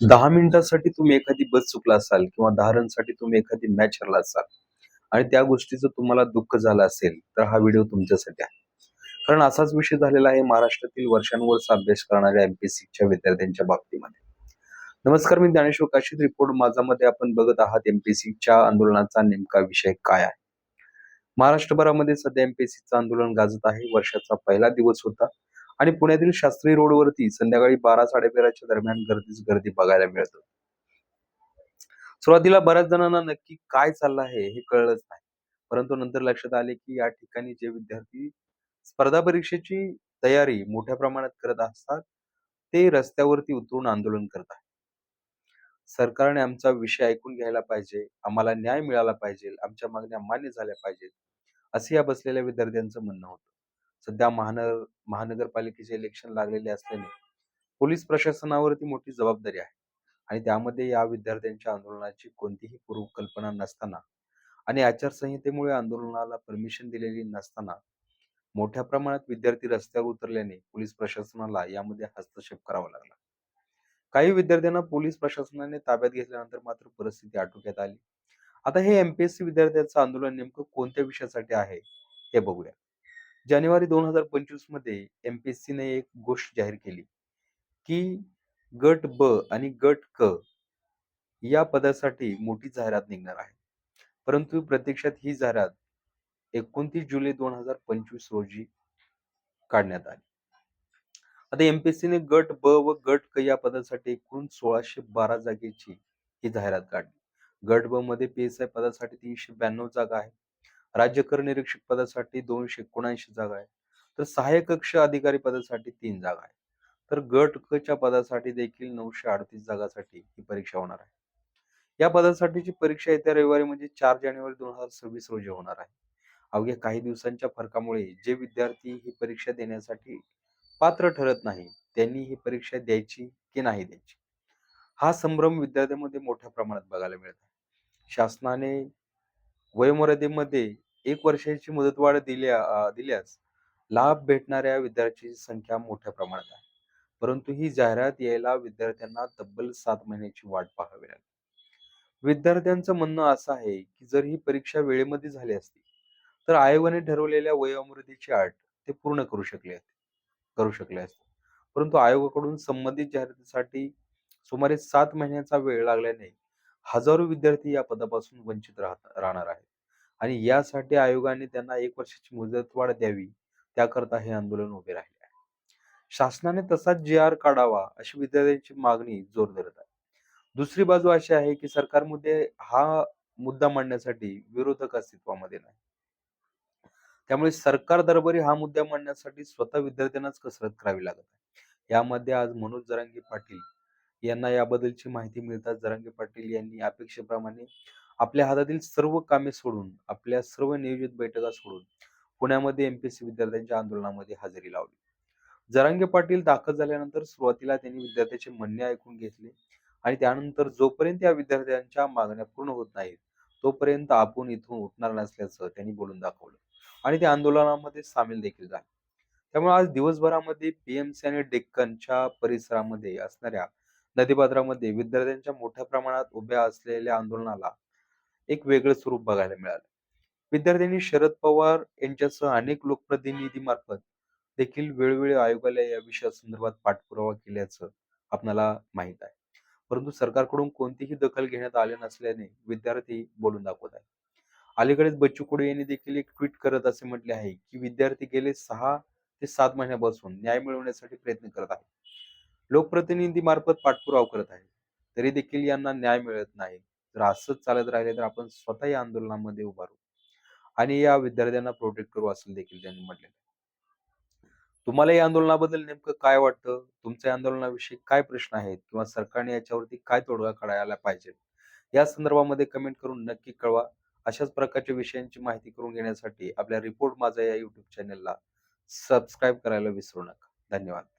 दहा मिनिटांसाठी तुम्ही एखादी बस चुकला असाल किंवा दहा रनसाठी तुम्ही एखादी मॅच हरला असाल आणि त्या गोष्टीचं तुम्हाला दुःख झालं असेल तर हा व्हिडिओ तुमच्यासाठी आहे. कारण असाच विषय झालेला आहे महाराष्ट्रातील वर्षानुवर्ष अभ्यास करणाऱ्या एमपीएससीच्या विद्यार्थ्यांच्या बाबतीमध्ये. नमस्कार मी ज्ञानेश्वर काशीद रिपोर्ट माझामध्ये आपण बघत आहात एमपीएससीच्या आंदोलनाचा नेमका विषय काय आहे. महाराष्ट्रभरामध्ये सध्या एमपीएससीचं आंदोलन गाजत आहे. वर्षाचा पहिला दिवस होता. आणि पुण्यातील शास्त्री रोडवरती संध्याकाळी बारा साडेबाराच्या दरम्यान गर्दीच गर्दी बघायला मिळत. सुरुवातीला बऱ्याच जणांना नक्की काय चाललं आहे हे कळलंच नाही. परंतु नंतर लक्षात आले की या ठिकाणी जे विद्यार्थी स्पर्धा परीक्षेची तयारी मोठ्या प्रमाणात करत असतात ते रस्त्यावरती उतरून आंदोलन करत आहेत. सरकारने आमचा विषय ऐकून घ्यायला पाहिजे आम्हाला न्याय मिळाला पाहिजे आमच्या मागण्या मान्य झाल्या पाहिजेत असे या बसलेल्या विद्यार्थ्यांचं म्हणणं होतं. सध्या महानगर महानगरपालिकेचे इलेक्शन लागलेले असल्याने पोलीस प्रशासनावरती मोठी जबाबदारी आहे. आणि त्यामध्ये या विद्यार्थ्यांच्या आंदोलनाची कोणतीही पूर्वकल्पना नसताना आणि आचारसंहितेमुळे आंदोलनाला परमिशन दिलेली नसताना मोठ्या प्रमाणात विद्यार्थी रस्त्यावर उतरल्याने पोलीस प्रशासनाला यामध्ये हस्तक्षेप करावा लागला. काही विद्यार्थ्यांना पोलीस प्रशासनाने ताब्यात घेतल्यानंतर मात्र परिस्थिती आटोक्यात आली. आता हे एमपीएससी विद्यार्थ्यांचं आंदोलन नेमकं कोणत्या विषयासाठी आहे हे बघूया. जानेवारी दोन हजार पंचवीसमध्ये सीने एक गोष्ट जाहीर केली की गट ब आणि गट क या पदासाठी मोठी जाहिरात निघणार आहे. परंतु प्रत्यक्षात ही जाहिरात एकोणतीस जुलै दोन हजार पंचवीस रोजी काढण्यात आली. आता एमपीएससीने गट ब व गट क या पदासाठी एकूण सोळाशे बारा जागेची ही जाहिरात काढली. गट ब मध्ये पीएसआय पदासाठी तीनशे ब्याण्णव जागा आहे राज्य कर निरीक्षक पदासाठी दोनशे एकोणऐंशी जागा आहे. तर सहाय्यक कक्ष अधिकारी पदासाठी तीन जागा आहे. तर गट क च्या पदासाठी देखील नऊशे अडतीस जागासाठी ही परीक्षा होणार आहे. या पदासाठीची परीक्षा येत्या रविवारी म्हणजे चार जानेवारी दोन हजार सव्वीस रोजी होणार आहे. अवघ्या काही दिवसांच्या फरकामुळे जे विद्यार्थी ही परीक्षा देण्यासाठी पात्र ठरत नाही त्यांनी ही परीक्षा द्यायची की नाही द्यायची? हा संभ्रम विद्यार्थ्यांमध्ये मोठ्या प्रमाणात बघायला मिळत आहे. शासनाने वयोमर्यादेमध्ये एक वर्षाची मुदतवाढ दिल्या दिल्यास लाभ भेटणाऱ्या विद्यार्थ्यांची संख्या मोठ्या प्रमाणात आहे. परंतु ही जाहिरात यायला विद्यार्थ्यांना तब्बल सात महिन्याची वाट पाहावी लागली. विद्यार्थ्यांचं म्हणणं असं आहे की जर ही परीक्षा वेळेमध्ये झाली असती तर आयोगाने ठरवलेल्या वयोमर्यादेची अट ते पूर्ण करू शकले असते करू शकले असते. परंतु आयोगाकडून संबंधित जाहिरातीसाठी सुमारे सात महिन्याचा वेळ लागल्याने हजारो विद्यार्थी या पदापासून वंचित राहत राहणार आहेत. आणि यासाठी आयोगाने त्यांना एक वर्षाची मुदतवाढ द्यावी. त्याकरता हे आंदोलन उभे राहिले आहे. शासनाने तसाच जी आर काढावा अशी विद्यार्थ्यांची मागणी जोर धरत आहे. दुसरी बाजू अशी आहे की सरकारमध्ये हा मुद्दा मांडण्यासाठी विरोधक अस्तित्वामध्ये नाही. त्यामुळे सरकार दरबारी हा मुद्दा मांडण्यासाठी स्वतः विद्यार्थ्यांनाच कसरत करावी लागत आहे. यामध्ये आज मनोज जरांगे पाटील यांना याबद्दलची माहिती मिळताच जरांगे पाटील यांनी अपेक्षेप्रमाणे आपल्या हातातील सर्व कामे सोडून आपल्या सर्व नियोजित बैठका सोडून पुण्यामध्ये एमपीएससी विद्यार्थ्यांच्या आंदोलनामध्ये हजेरी लावली. जरांगे पाटील दाखल झाल्यानंतर सुरुवातीला त्यांनी विद्यार्थ्यांचे म्हणणे ऐकून घेतले आणि त्यानंतर जोपर्यंत या विद्यार्थ्यांच्या मागण्या पूर्ण होत नाहीत तोपर्यंत आपण इथून उठणार नसल्याचं त्यांनी बोलून दाखवलं आणि ते आंदोलनामध्ये सामील देखील झाले. त्यामुळे आज दिवसभरामध्ये पीएमसी आणि डेक्कनच्या परिसरामध्ये असणाऱ्या नदीपात्रामध्ये विद्यार्थ्यांच्या मोठ्या प्रमाणात उभ्या असलेल्या आंदोलनाला एक वेगळं स्वरूप बघायला मिळालं. विद्यार्थ्यांनी शरद पवार यांच्यासह अनेक लोकप्रतिनिधीमार्फत देखील वेळोवेळी आयोगाला या विषयासंदर्भात पाठपुरावा केल्याचं आपल्याला माहीत आहे. परंतु सरकारकडून कोणतीही दखल घेण्यात आली नसल्याने विद्यार्थी बोलून दाखवत आहेत. अलीकडेच बच्चू कडू यांनी देखील एक ट्विट करत असे म्हटले आहे की विद्यार्थी गेले सहा ते सात महिन्यापासून न्याय मिळवण्यासाठी प्रयत्न करत आहेत. लोकप्रतिनिधी मार्फत पाठपुरावा करत आहेत. तरी देखील यांना न्याय मिळत नाही. जर असंच चालत राहिले तर आपण स्वतः या आंदोलनामध्ये उभारू आणि या विद्यार्थ्यांना प्रोटेक्ट करू असं देखील त्यांनी म्हटले तुम्हाला या आंदोलनाबद्दल नेमकं काय वाटतं? तुमच्या आंदोलनाविषयी काय प्रश्न आहेत? किंवा सरकारने याच्यावरती काय तोडगा काढायला पाहिजे? या संदर्भामध्ये कमेंट करून नक्की कळवा. अशाच प्रकारच्या विषयांची माहिती करून घेण्यासाठी आपल्या रिपोर्ट माझा या युट्यूब चॅनेलला सबस्क्राईब करायला विसरू नका. धन्यवाद.